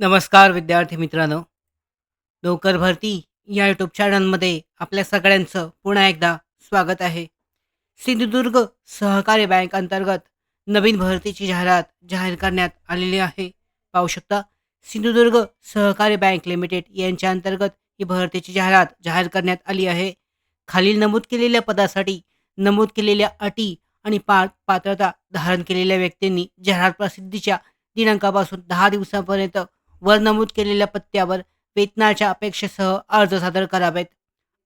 नमस्कार विद्यार्थी मित्रांनो. नोकर भरती या यूट्यूब चॅनलमध्ये आपल्या सगळ्यांचं पुन्हा एकदा स्वागत आहे. सिंधुदुर्ग सहकारी बँक अंतर्गत नवीन भरतीची जाहिरात जाहीर करण्यात आलेली आहे. पाहू शकता सिंधुदुर्ग सहकारी बँक लिमिटेड यांच्या अंतर्गत ही भरतीची जाहिरात जाहीर करण्यात आली आहे. खालील नमूद केलेल्या पदासाठी नमूद केलेल्या अटी आणि पा पात्रता धारण केलेल्या व्यक्तींनी जाहिरात प्रसिद्धीच्या दिनांकापासून दहा दिवसांपर्यंत वर नमूद केलेल्या पत्त्यावर वेतनाच्या अपेक्षेसह अर्ज सादर करावेत.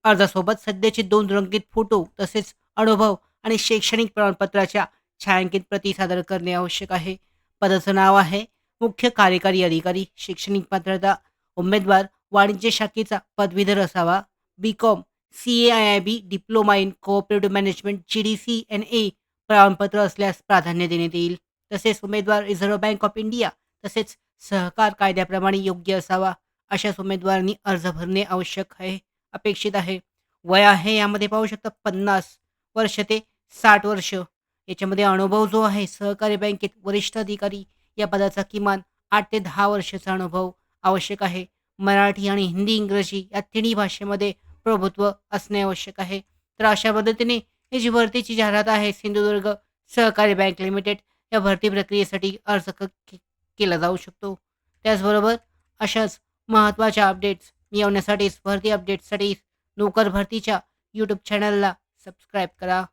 अर्जासोबत सध्याचे दोन रंगीत फोटो तसेच अनुभव आणि शैक्षणिक प्रमाणपत्राच्या छायांकित प्रती सादर करणे आवश्यक आहे. पदाचं नाव आहे मुख्य कार्यकारी अधिकारी शैक्षणिक पात्रता उमेदवार वाणिज्य शाखेचा पदवीधर असावा. B com C A I I B diploma in cooperative management G D C A ए प्रमाणपत्र असल्यास प्राधान्य देण्यात येईल. तसेच उमेदवार रिझर्व्ह बँक ऑफ इंडिया तसेच सहकार कायद्याप्रमाणे योग्य असावा अशाच उमेदवारांनी अर्ज भरणे आवश्यक आहे अपेक्षित आहे. वय आहे यामध्ये पाहू शकता पन्नास वर्ष ते साठ वर्ष. याच्यामध्ये अनुभव जो आहे सहकारी बँकेत वरिष्ठ अधिकारी या पदाचा किमान आठ ते दहा वर्षाचा अनुभव आवश्यक आहे. मराठी आणि हिंदी इंग्रजी या तिन्ही भाषेमध्ये प्रभुत्व असणे आवश्यक आहे. तर अशा पद्धतीने ही जी भरतीची जाहिरात आहे सिंधुदुर्ग सहकारी बँक लिमिटेड या भरती प्रक्रियेसाठी अर्ज केला जाऊ शकतो. त्याचबरोबर अशाच महत्त्वाच्या अपडेट्स मिळवण्यासाठीच भरती अपडेट्ससाठी नोकर भरतीच्या यूट्यूब चॅनलला सबस्क्राईब करा.